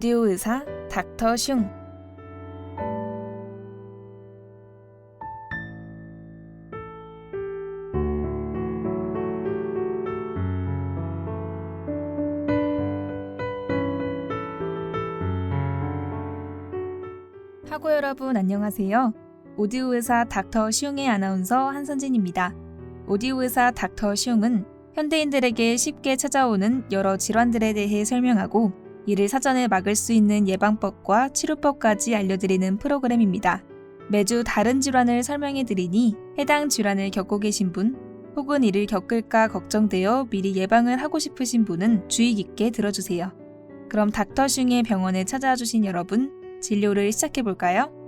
오디오 의사 닥터 슝 하고 여러분 안녕하세요. 오디오 의사 닥터 슝의 아나운서 한선진입니다. 오디오 의사 닥터 슝은 현대인들에게 쉽게 찾아오는 여러 질환들에 대해 설명하고 이를 사전에 막을 수 있는 예방법과 치료법까지 알려드리는 프로그램입니다. 매주 다른 질환을 설명해 드리니 해당 질환을 겪고 계신 분 혹은 이를 겪을까 걱정되어 미리 예방을 하고 싶으신 분은 주의 깊게 들어주세요. 그럼 닥터 슝의 병원에 찾아와 주신 여러분 진료를 시작해 볼까요?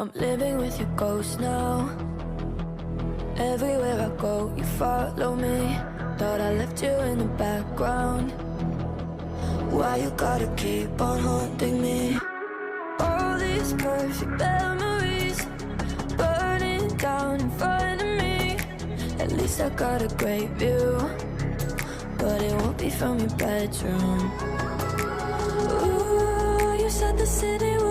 I'm living with your ghost now. Everywhere I go, you follow me. Thought I left you in the background. Why you gotta keep on haunting me? All these perfect memories burning down in front of me. At least I got a great view, but it won't be from your bedroom. Ooh, you said the city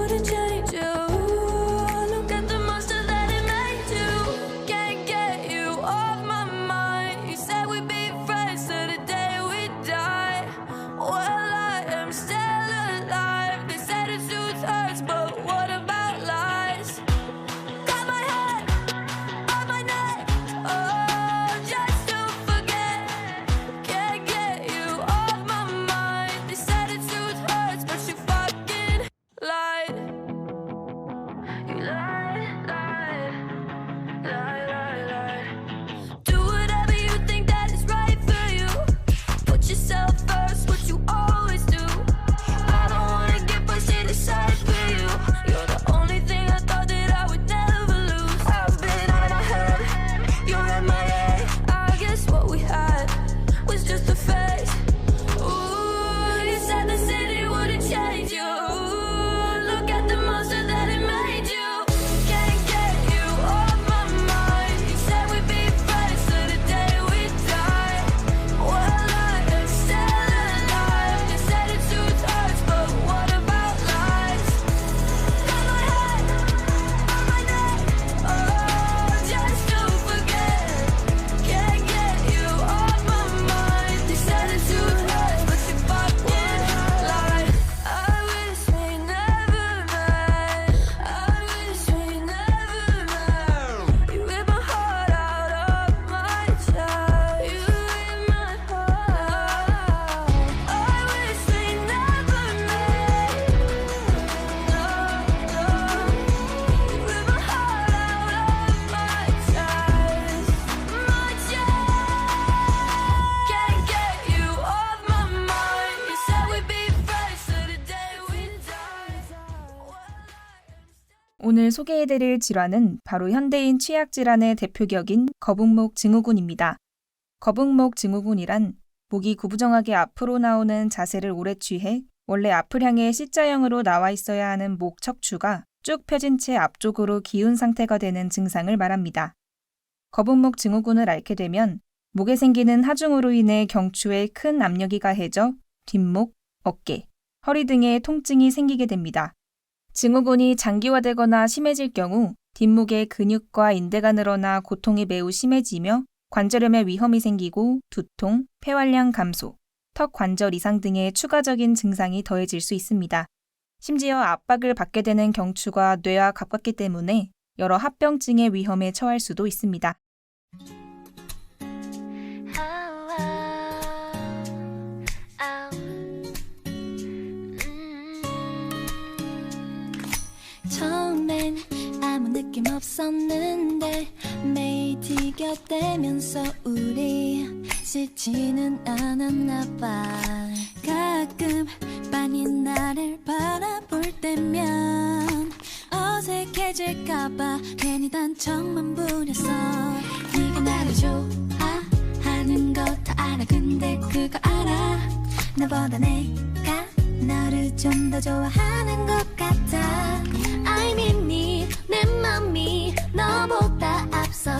오늘 소개해드릴 질환은 바로 현대인 취약 질환의 대표격인 거북목 증후군입니다. 거북목 증후군이란 목이 구부정하게 앞으로 나오는 자세를 오래 취해 원래 앞을 향해 C자형으로 나와 있어야 하는 목 척추가 쭉 펴진 채 앞쪽으로 기운 상태가 되는 증상을 말합니다. 거북목 증후군을 앓게 되면 목에 생기는 하중으로 인해 경추에 큰 압력이 가해져 뒷목, 어깨, 허리 등의 통증이 생기게 됩니다. 증후군이 장기화되거나 심해질 경우 뒷목의 근육과 인대가 늘어나 고통이 매우 심해지며 관절염의 위험이 생기고 두통, 폐활량 감소, 턱 관절 이상 등의 추가적인 증상이 더해질 수 있습니다. 심지어 압박을 받게 되는 경추가 뇌와 가깝기 때문에 여러 합병증의 위험에 처할 수도 있습니다. 느낌 없었는데 매일 티격대면서 우리 싫지는 않았나 봐. 가끔 빤히 나를 바라볼 때면 어색해질까봐 괜히 단청만 부렸어 네가 나를 좋아하는 거 다 알아. 근데 그거 알아? 나보다 내가 너를 좀 더 좋아하는 것 같아 나보다 앞서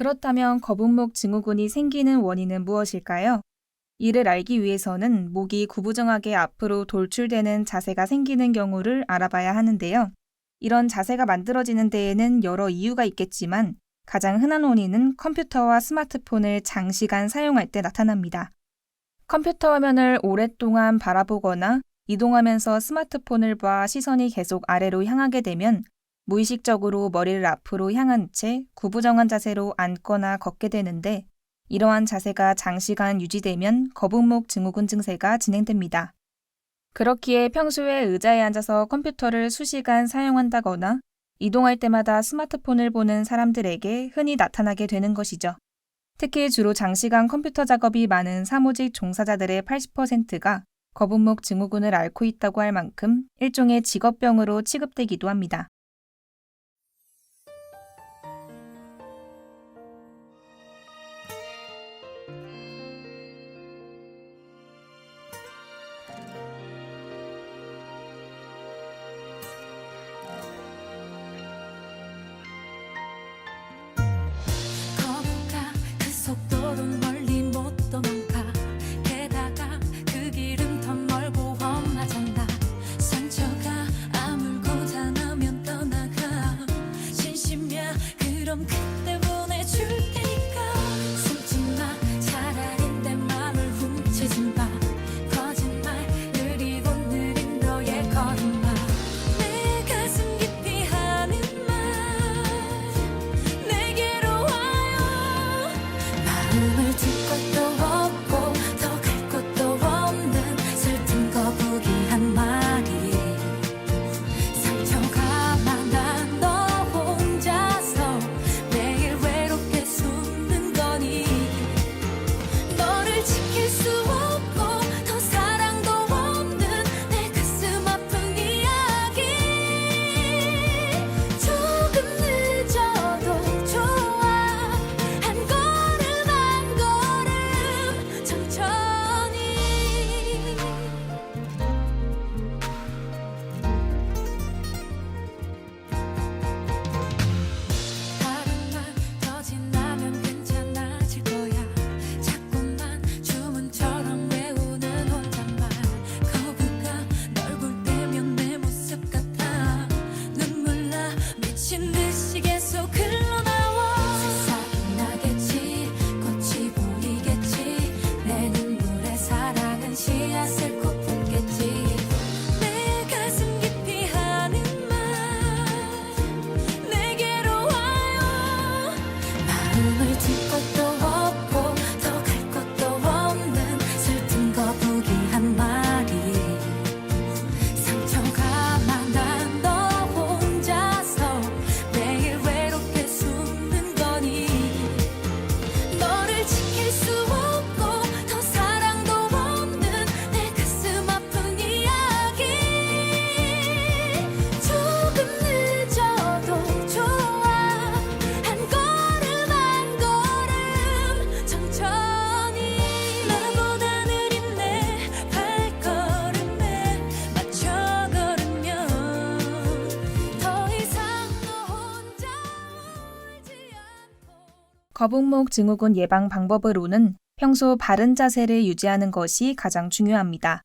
그렇다면 거북목 증후군이 생기는 원인은 무엇일까요? 이를 알기 위해서는 목이 구부정하게 앞으로 돌출되는 자세가 생기는 경우를 알아봐야 하는데요. 이런 자세가 만들어지는 데에는 여러 이유가 있겠지만 가장 흔한 원인은 컴퓨터와 스마트폰을 장시간 사용할 때 나타납니다. 컴퓨터 화면을 오랫동안 바라보거나 이동하면서 스마트폰을 봐 시선이 계속 아래로 향하게 되면 무의식적으로 머리를 앞으로 향한 채 구부정한 자세로 앉거나 걷게 되는데 이러한 자세가 장시간 유지되면 거북목 증후군 증세가 진행됩니다. 그렇기에 평소에 의자에 앉아서 컴퓨터를 수시간 사용한다거나 이동할 때마다 스마트폰을 보는 사람들에게 흔히 나타나게 되는 것이죠. 특히 주로 장시간 컴퓨터 작업이 많은 사무직 종사자들의 80%가 거북목 증후군을 앓고 있다고 할 만큼 일종의 직업병으로 취급되기도 합니다. 거북목 증후군 예방 방법으로는 평소 바른 자세를 유지하는 것이 가장 중요합니다.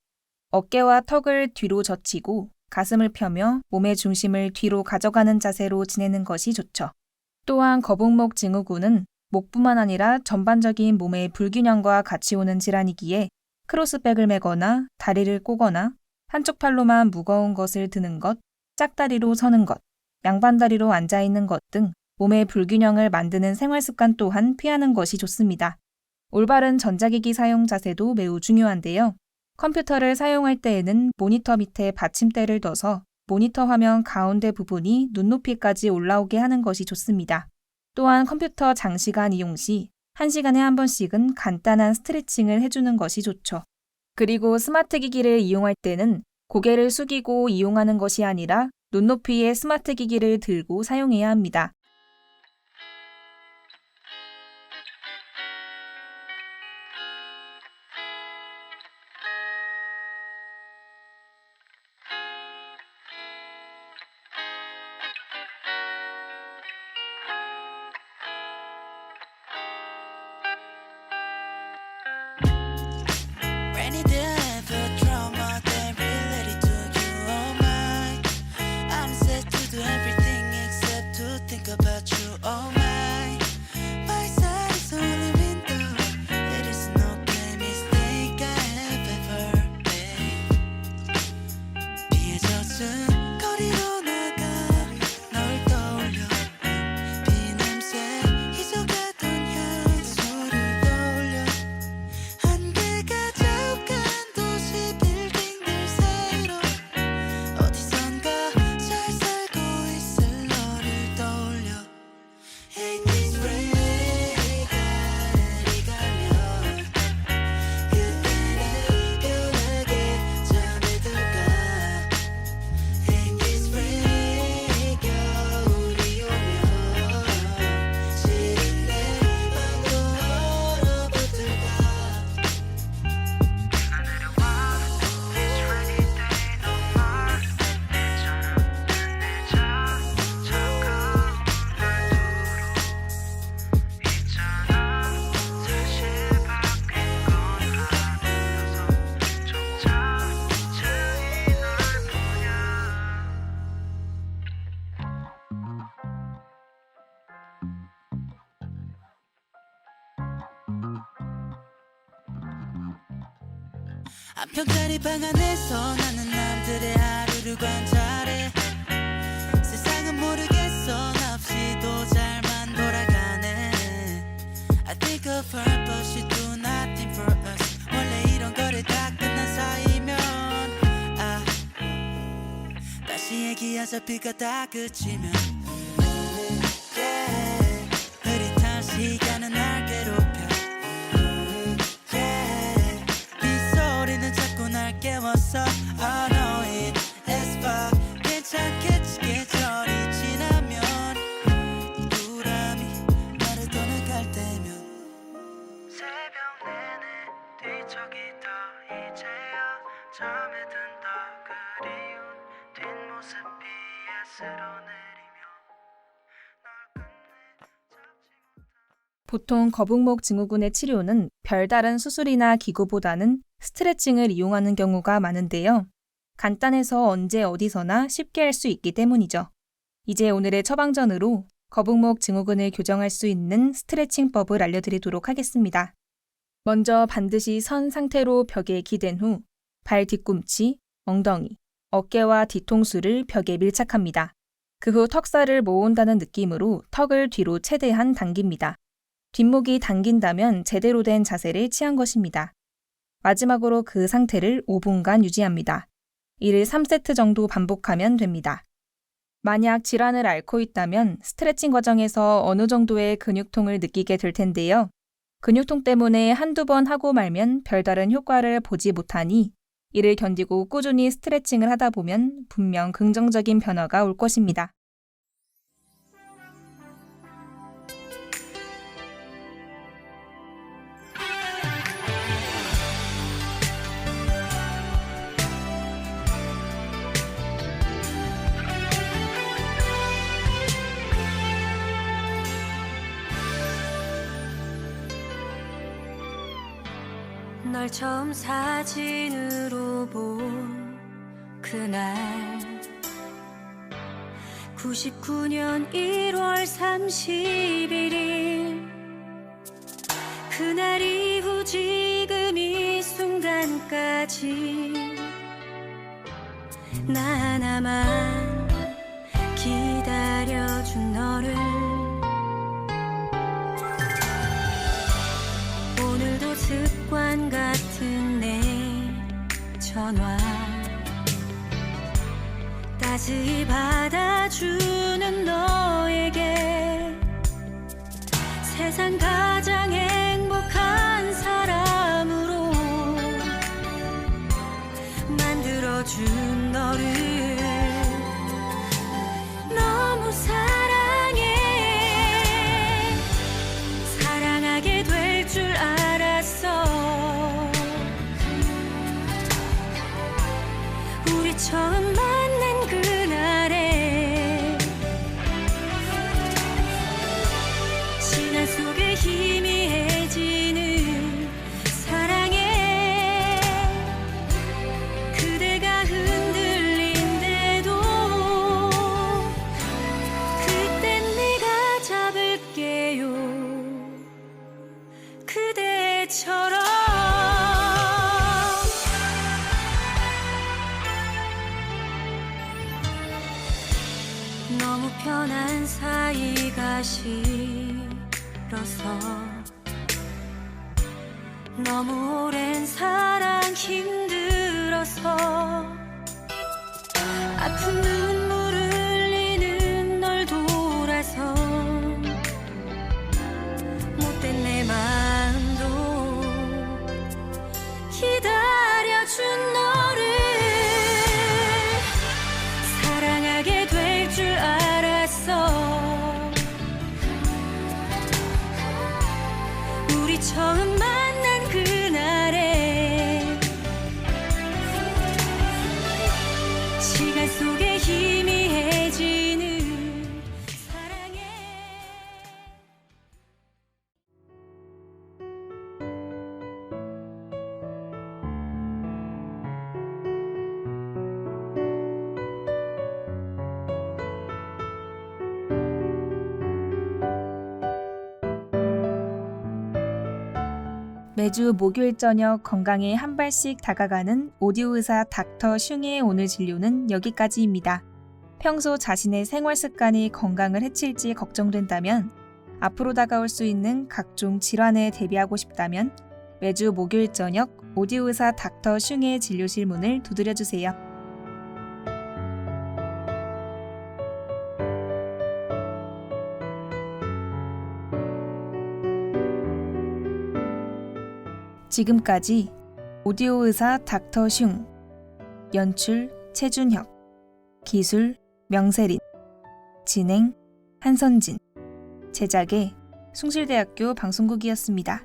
어깨와 턱을 뒤로 젖히고 가슴을 펴며 몸의 중심을 뒤로 가져가는 자세로 지내는 것이 좋죠. 또한 거북목 증후군은 목뿐만 아니라 전반적인 몸의 불균형과 같이 오는 질환이기에 크로스백을 매거나 다리를 꼬거나 한쪽 팔로만 무거운 것을 드는 것, 짝다리로 서는 것, 양반다리로 앉아 있는 것 등 몸의 불균형을 만드는 생활 습관 또한 피하는 것이 좋습니다. 올바른 전자기기 사용 자세도 매우 중요한데요. 컴퓨터를 사용할 때에는 모니터 밑에 받침대를 둬서 모니터 화면 가운데 부분이 눈높이까지 올라오게 하는 것이 좋습니다. 또한 컴퓨터 장시간 이용 시 1시간에 한 번씩은 간단한 스트레칭을 해주는 것이 좋죠. 그리고 스마트 기기를 이용할 때는 고개를 숙이고 이용하는 것이 아니라 눈높이의 스마트 기기를 들고 사용해야 합니다. 방 안에서 나는 남들의 하루를 관찰해. 세상은 모르겠어 나 없이도 잘만 돌아가네. I think of her but she do nothing for us. 원래 이런 거를 다 끝난 사이면 아. 다시 얘기하자 비가 다 그치면 보통 거북목 증후군의 치료는 별다른 수술이나 기구보다는 스트레칭을 이용하는 경우가 많은데요. 간단해서 언제 어디서나 쉽게 할 수 있기 때문이죠. 이제 오늘의 처방전으로 거북목 증후군을 교정할 수 있는 스트레칭법을 알려드리도록 하겠습니다. 먼저 반드시 선 상태로 벽에 기댄 후 발 뒤꿈치, 엉덩이, 어깨와 뒤통수를 벽에 밀착합니다. 그 후 턱살을 모은다는 느낌으로 턱을 뒤로 최대한 당깁니다. 뒷목이 당긴다면 제대로 된 자세를 취한 것입니다. 마지막으로 그 상태를 5분간 유지합니다. 이를 3세트 정도 반복하면 됩니다. 만약 질환을 앓고 있다면 스트레칭 과정에서 어느 정도의 근육통을 느끼게 될 텐데요. 근육통 때문에 한두 번 하고 말면 별다른 효과를 보지 못하니 이를 견디고 꾸준히 스트레칭을 하다 보면 분명 긍정적인 변화가 올 것입니다. 널 처음 사진으로 본 그날. 99년 1월 31일. 그날 이후 지금 이 순간까지 나 하나만 전화. 따스히 받아주는 너에게 세상 가 아픈 매주 목요일 저녁 건강에 한 발씩 다가가는 오디오 의사 닥터 슝의 오늘 진료는 여기까지입니다. 평소 자신의 생활 습관이 건강을 해칠지 걱정된다면 앞으로 다가올 수 있는 각종 질환에 대비하고 싶다면 매주 목요일 저녁 오디오 의사 닥터 슝의 진료실 문을 두드려 주세요. 지금까지 오디오 의사 닥터 슝 연출 최준혁 기술 명세린 진행 한선진 제작의 숭실대학교 방송국이었습니다.